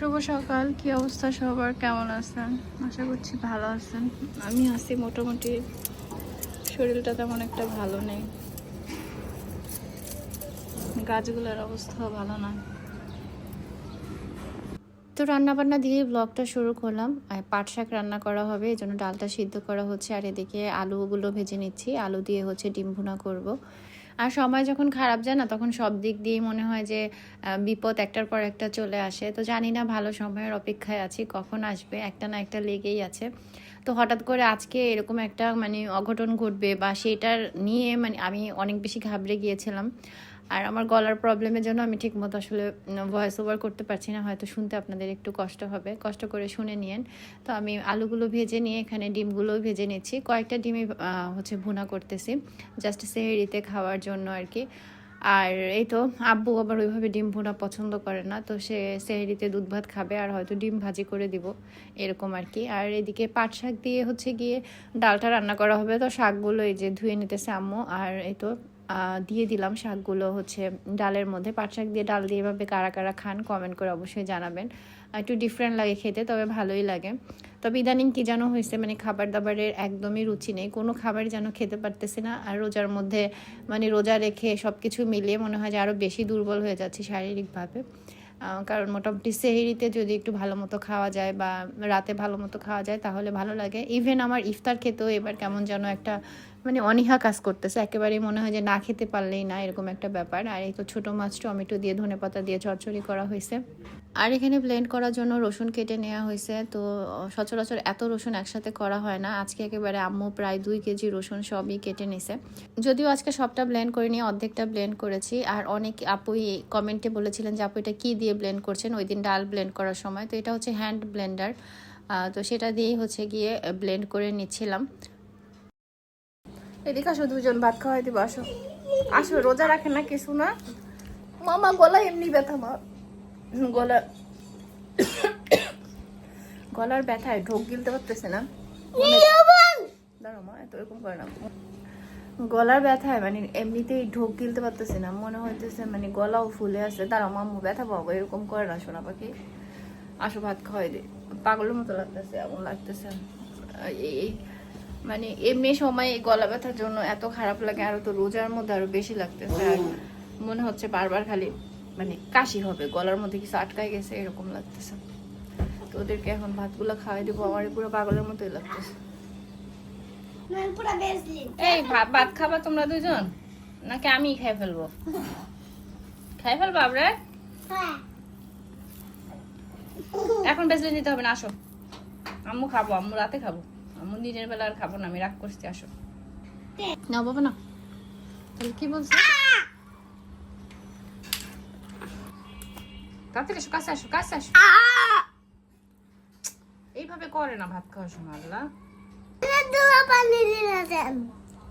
শুভ সকাল। কি অবস্থা সবার? কেমন আছেন? আশা করছি ভালো আছেন। আমি আছি মোটামুটি। শরীরটা তেমন একটা ভালো নেই। গাছগুলোর অবস্থাও ভালো না। তো রান্না বান্না দিয়ে ব্লগটা শুরু করলাম। পাট শাক রান্না করা হবে এই জন্য ডালটা সিদ্ধ করা হচ্ছে। আর এদিকে আলুগুলো ভেজে নিচ্ছি। আলু দিয়ে হচ্ছে ডিম ভুনা করব। আর সময় যখন খারাপ যায় না, তখন সব দিক দিয়েই মনে হয় যে বিপদ একটার পর একটা চলে আসে। তো জানি না ভালো সময়ের অপেক্ষায় আছি, কখন আসবে, একটা না একটা লেগেই আছে। তো হঠাৎ করে আজকে এরকম একটা মানে অঘটন ঘটবে বা সেটার নিয়ে মানে আমি অনেক বেশি ঘাবড়ে গিয়েছিলাম। আর আমার গলার প্রবলেমের জন্য আমি ঠিকমতো আসলে ভয়েস ওভার করতে পারছি না। হয়তো শুনতে আপনাদের একটু কষ্ট হবে। কষ্ট করে শুনে নিয়েন। তো আমি আলুগুলো ভেজে নিয়ে এখানে ডিমগুলোও ভেজে নিচ্ছি। কয়েকটা ডিমই হচ্ছে ভুনা করতেছি। জাস্ট সেহেরিতে খাওয়ার জন্য আর কি আর এই তো, আব্বু আবার ওইভাবে ডিম ভুনা পছন্দ করে না। তো সে সেহেরিতে দুধ ভাত খাবে আর হয়তো ডিম ভাজি করে দিব। এরকম আর কি আর এদিকে পাট শাক দিয়ে হচ্ছে গিয়ে ডালটা রান্না করা হবে। তো শাকগুলো এই যে ধুয়ে নিতেছে আম্মু। আর এই তো দিয়ে দিলাম শাকগুলো হচ্ছে ডালের মধ্যে। পাট শাক দিয়ে ডাল দিয়ে এভাবে কারা কারা খান কমেন্ট করে অবশ্যই জানাবেন। একটু ডিফারেন্ট লাগে খেতে, তবে ভালোই লাগে। তবে ইদানিং কী যেন হয়েছে মানে খাবার দাবারের একদমই রুচি নেই। কোনো খাবার যেন খেতে পারতেছি না, আর রোজার মধ্যে মানে রোজা রেখে সব কিছু মিলিয়ে মনে হয় যে আরও বেশি দুর্বল হয়ে যাচ্ছে শারীরিকভাবে। কারণ মোটামুটি সেহেরিতে যদি একটু ভালো মতো খাওয়া যায় বা রাতে ভালো মতো খাওয়া যায়, তাহলে ভালো লাগে। ইভেন আমার ইফতার খেতেও এবার কেমন যেন একটা মানে অনীহা কাজ করতেছে। একেবারেই মনে হয় যে না খেতে পারলেই না, এরকম একটা ব্যাপার। আর এই তো ছোটো মাছ টমেটো দিয়ে ধনে পাতা দিয়ে চরচড়ি করা হয়েছে। আর এখানে ব্লেন্ড করার জন্য রসুন কেটে নেওয়া হয়েছে তো সচরাচর এত রসুন একসাথে করা হয় না। আজকে একেবারে আম্মু প্রায় দুই কেজি রসুন সবই কেটে নিছে। যদিও আজকে সবটা ব্লেন্ড করে নিয়ে অর্ধেকটা ব্লেন্ড করেছি। আর অনেক আপুই কমেন্টে বলেছিলেন যে আপু এটা কী দিয়ে ব্লেন্ড করছেন? ওই দিন ডাল ব্লেন্ড করার সময়। তো এটা হচ্ছে হ্যান্ড ব্লেন্ডার তো সেটা দিয়েই হচ্ছে গিয়ে ব্লেন্ড করে নিচ্ছিলাম। এদিকে আসো দুজন ভাত খাওয়াই দিব আসো। আসো রোজা রাখেন না কিছু না? মামা গলা এমনি ব্যথা মা। গলা গলার ব্যথায় ঢোক গিলতে পারতেছে না। দাঁড়াও মা এত এরকম করে না। গলার ব্যথায় মানে এমনিতেই ঢোক গিলতে পারতেছে না মনে হইতেছে মানে গলাও ফুলে আছে। দাঁড়াও মাম্মু ব্যথা পাবো এরকম করে না শোনা পাখি। আসো ভাত খাওয়াই দে। পাগলের মতো লাগতেছে এমন লাগতেছে। এই এই মানে এমনি সময় এই গলা ব্যথার জন্য এত খারাপ লাগে আরও তো রোজার মধ্যে আরও বেশি লাগতেছে। আর মনে হচ্ছে বারবার খালি মানে কাশি হবে গলার মধ্যে কিছু আটকায় গেছে এরকম লাগতেছে। তো ওদেরকে এখন ভাতগুলো খাওয়াই দেবো আমার পুরো পাগলের মতোই লাগতেছে। এই ভাত ভাত খাবা তোমরা দুজন? নাকি আমি খাই ফেলব? খাই ফেলব আমরা হ্যাঁ। এখন হবে না আসো। আম্মু খাব আম্মু রাতে খাব। আম্মু দিনের বেলা আর খাব না আমি রাগ করছি আসো। না বাবা না তাহলে কি বলছো? তাড়াতাড়ি এসো কাছে আসো কাছে আসো। এইভাবে করে না ভাত খাওয়ার সময় আল্লাহ।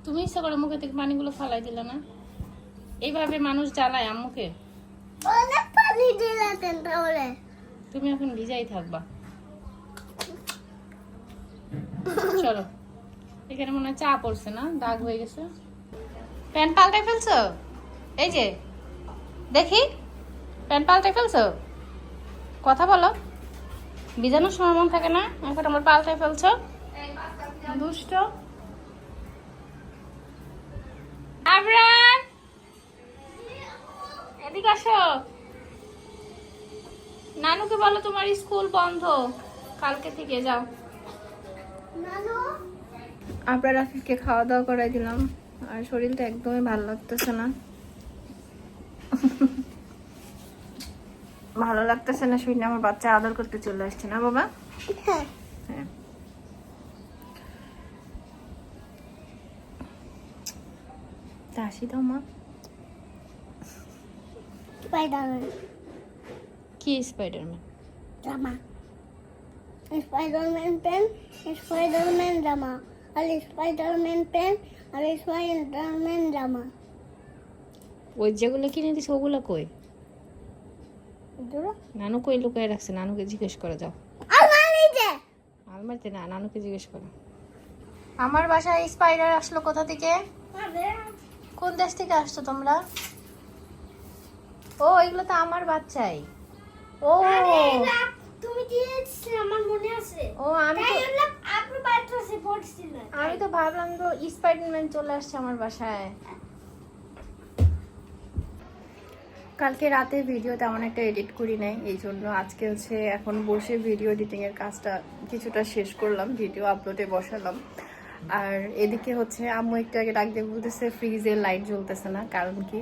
তুমি ইচ্ছা করে মুখে থেকে পানিগুলো ফালাই দিলে না? এইভাবে মানুষ জ্বালায় আম্মুকে? পানি দিলেন তাহলে। তুমি এখন ভিজাই থাকবা। চলো। এখানে মনে হয় চা পড়ছে না? দাগ হয়ে গেছে। প্যান্ট পাল্টাই ফেলছো? এই যে দেখি। প্যান্ট পাল্টাই ফেলছো? কথা বলো। ভিজানোর সময় মন থাকে না? এখন আমার পাল্টাই ফেলছো? দুষ্ট। আবরার! এদিকে আসো। নানুকে বলো তোমার স্কুল বন্ধ। কালকে থেকে যাও। নানু? আপনার রাফিকে খাওয়া দাওয়া করাই দিলাম। আর শরীরটা একদমই ভালো লাগতেছে না। ভালো লাগতেছে না শুনে আমার বাচ্চা আদর করতে চলে আসছে না বাবা? হ্যাঁ। হ্যাঁ। তা আসি দাও মা। স্পাইডারম্যান। কি স্পাইডারম্যান? জামা। স্পাইডারম্যান পেন স্পাইডারম্যান জামা। আর স্পাইডারম্যান পেন আর স্পাইডারম্যান জামা। ওই যেগুলো কিনে দিছে ওগুলো কই? নানু কই লুকায় রাখছে নানুকে জিজ্ঞেস করে যাও আমার আলমারিতে না নানুকে জিজ্ঞেস করো আমার বাসায় স্পাইডার আসলো কোথা থেকে কোন দেশ থেকে আসছো তোমরা ও এগুলো তো আমার বাচ্চাই ও ও আমি তো তাই হলো আপনি বাচ্চা পড়ছিলেন আমি তো ভাবলাম তো স্পাইডারম্যান চলে আসছে আমার বাসায় কালকে রাতে ভিডিও তেমন একটা এডিট করি নাই এই জন্য আজকে হচ্ছে এখন বসে ভিডিও এডিটিং এর কাজটা কিছুটা শেষ করলাম ভিডিও আপলোডে বসালাম। আর এদিকে হচ্ছে আম্মু একটু আগে ডাক দিয়ে বলতেছে ফ্রিজে লাইট জ্বলতেছে না, কারণ কি?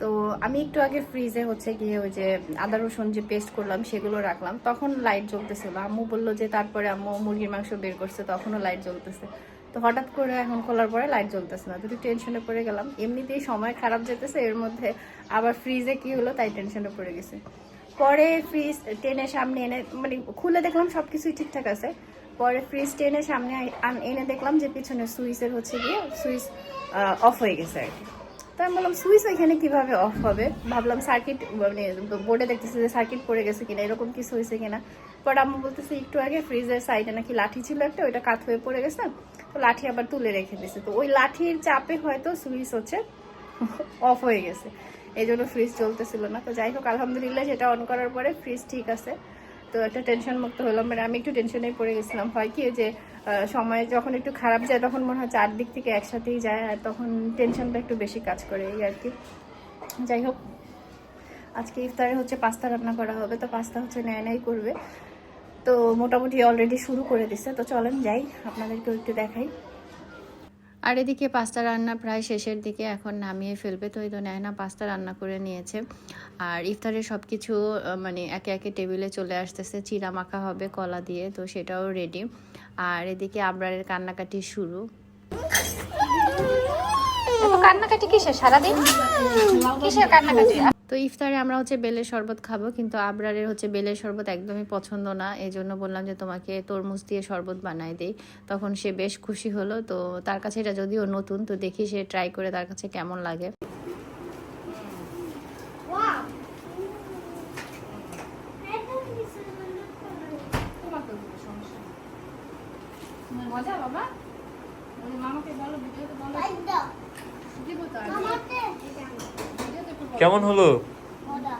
তো আমি একটু আগে ফ্রিজে হচ্ছে গিয়ে ওই যে আদা রসুন যে পেস্ট করলাম, সেগুলো রাখলাম। তখন লাইট জ্বলতেছিল। আম্মু বলল যে, তারপরে আম্মু মুরগির মাংস বের করছে, তখনও লাইট জ্বলতেছে। তো হঠাৎ করে এখন খোলার পরে লাইট জ্বলতেছে না। একটু টেনশনে পড়ে গেলাম, এমনিতেই সময় খারাপ যেতেছে, এর মধ্যে আবার ফ্রিজে কি হলো, তাই টেনশনে পড়ে গেছে। পরে ফ্রিজ টেনে সামনে এনে মানে খুলে দেখলাম সব কিছুই ঠিকঠাক আছে। পরে ফ্রিজ টেনে সামনে এনে দেখলাম যে পিছনে সুইচের হচ্ছে গিয়ে সুইচ অফ হয়ে গেছে আর কি। তো আমি বললাম, সুইচ ওইখানে কীভাবে অফ হবে? ভাবলাম সার্কিট মানে বোর্ডে দেখতেছি যে সার্কিট পড়ে গেছে কিনা, এরকম কিছু হয়েছে কিনা? পরে আম্মু বলতেছে, একটু আগে ফ্রিজের সাইডে নাকি লাঠি ছিল একটা, ওইটা কাত হয়ে পড়ে গেছে। তো লাঠি আবার তুলে রেখে দিয়েছে। তো ওই লাঠির চাপে হয়তো সুইচ হচ্ছে, অফ হয়ে গেছে। এই জন্য ফ্রিজ চলতেছিল না। তো যাই হোক, আলহামদুলিল্লাহ সেটা অন করার পরে ফ্রিজ ঠিক আছে। তো একটা টেনশন মুক্ত হলাম। মানে আমি একটু টেনশনে পড়ে গেছিলাম। হয় কি, যে সময় যখন একটু খারাপ যায়, তখন মনে হয় চারদিক থেকে একসাথেই যায়, আর তখন টেনশনটা একটু বেশি কাজ করে এই আর কি। যাই হোক, আজকে ইফতারে হচ্ছে পাস্তা রান্না করা হবে। তো পাস্তা হচ্ছে নেয় নেয় করবে। তো মোটামুটি অলরেডি শুরু করে দিছে। তো চলেন যাই আপনাদেরকেও একটু দেখাই। আর এদিকে পাস্তা রান্না প্রায় শেষের দিকে এখন নামিয়ে ফেলবে। তো এই তো নেয়না পাস্তা রান্না করে নিয়েছে। আর ইফতারের সব কিছু মানে একে একে টেবিলে চলে আসতেছে। চিরা মাখা হবে কলা দিয়ে তো সেটাও রেডি আর এদিকে আবরারের কান্নাকাটি শুরু। কান্নাকাটি কিসের? সারাদিন? কিসের কান্নাকাটি? তো ইফতারে আমরা হচ্ছে বেলের শরবত খাব কিন্তু আবরারের হচ্ছে বেলের শরবত একদমই পছন্দ না। এই জন্য বললাম যে তোমাকে তরমুজ দিয়ে শরবত বানাই দেই। তখন সে বেশ খুশি হলো। তো তার কাছে এটা যদিও নতুন তো দেখি সে ট্রাই করে তার কাছে কেমন লাগে। মজা বাবা। মামাকে বলো ভিডিওতে বলো। দিব তো আর ভিডিওতে একটু বলো। কেমন হলো? মজা।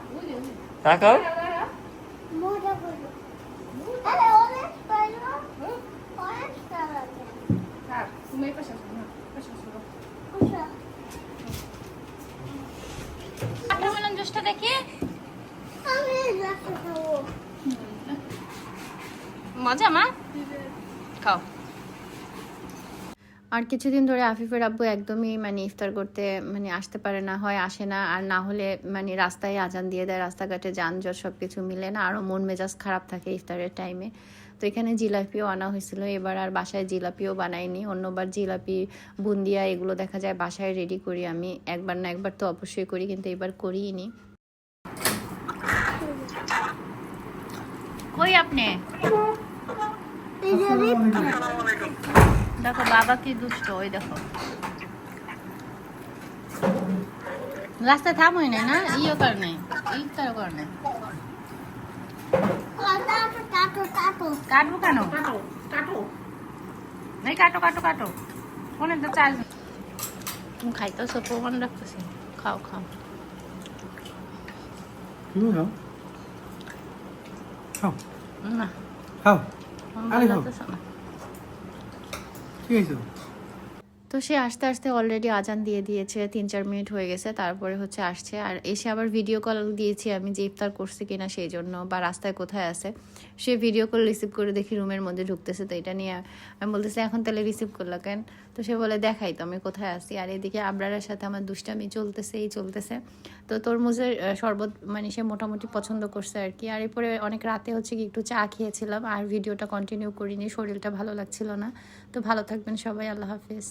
তাকাও আমি মজা মা? খাও। আর কিছুদিন ধরে আফিফের আব্বু একদমই মানে ইফতার করতে মানে আসতে পারে না হয় আসে না। আর না হলে মানে রাস্তায় আজান দিয়ে দেয় রাস্তাঘাটে যানজট সব কিছু মিলে না আরও মন মেজাজ খারাপ থাকে ইফতারের টাইমে তো এখানে জিলাপিও আনা হয়েছিল এবার আর বাসায় জিলাপিও বানাইনি। অন্যবার জিলাপি বুন্দিয়া এগুলো দেখা যায় বাসায় রেডি করি আমি। একবার না একবার তো অবশ্যই করি কিন্তু এবার করিই নি কই আপনি? দেখো বাবা কি দুষ্ট ওই দেখো। রাস্তায় থামোই নাই না? ইয়ে কর নাই ইফতার কর নাই। কাটবো কেন? কাটো কাটো এই কাটো কাটো। ফোনে তো চার্জ তুমি খাইতেছো প্রমাণ রাখতেছি। খাও খাও। তুমি খাও। খাও। না। খাও। আরে খাও। ঠিক আছে তো সে আস্তে আস্তে অলরেডি আজান দিয়ে দিয়েছে তিন চার মিনিট হয়ে গেছে, তারপরে হচ্ছে আসছে। আর এসে আবার ভিডিও কল দিয়েছি আমি যে ইফতার করছি কিনা সেই জন্য বা রাস্তায় কোথায় আছে। সে ভিডিও কল রিসিভ করে দেখি রুমের মধ্যে ঢুকতেছে, তো এটা নিয়ে আমি বলতেছি, এখন তাহলে রিসিভ করল কেন? তো সে বলে, দেখাই তো আমি কোথায় আছি। আর এদিকে আবরারের সাথে আমার দুষ্টামি চলতেছে, এই চলতেছে। তো তরমুজের শরবত মানে সে মোটামুটি পছন্দ করছে আর কি। আর এরপরে অনেক রাতে হচ্ছে কি একটু চা খেয়েছিলাম, আর ভিডিওটা কন্টিনিউ করিনি, শরীরটা ভালো লাগছিল না। তো ভালো থাকবেন সবাই, আল্লাহ হাফিজ।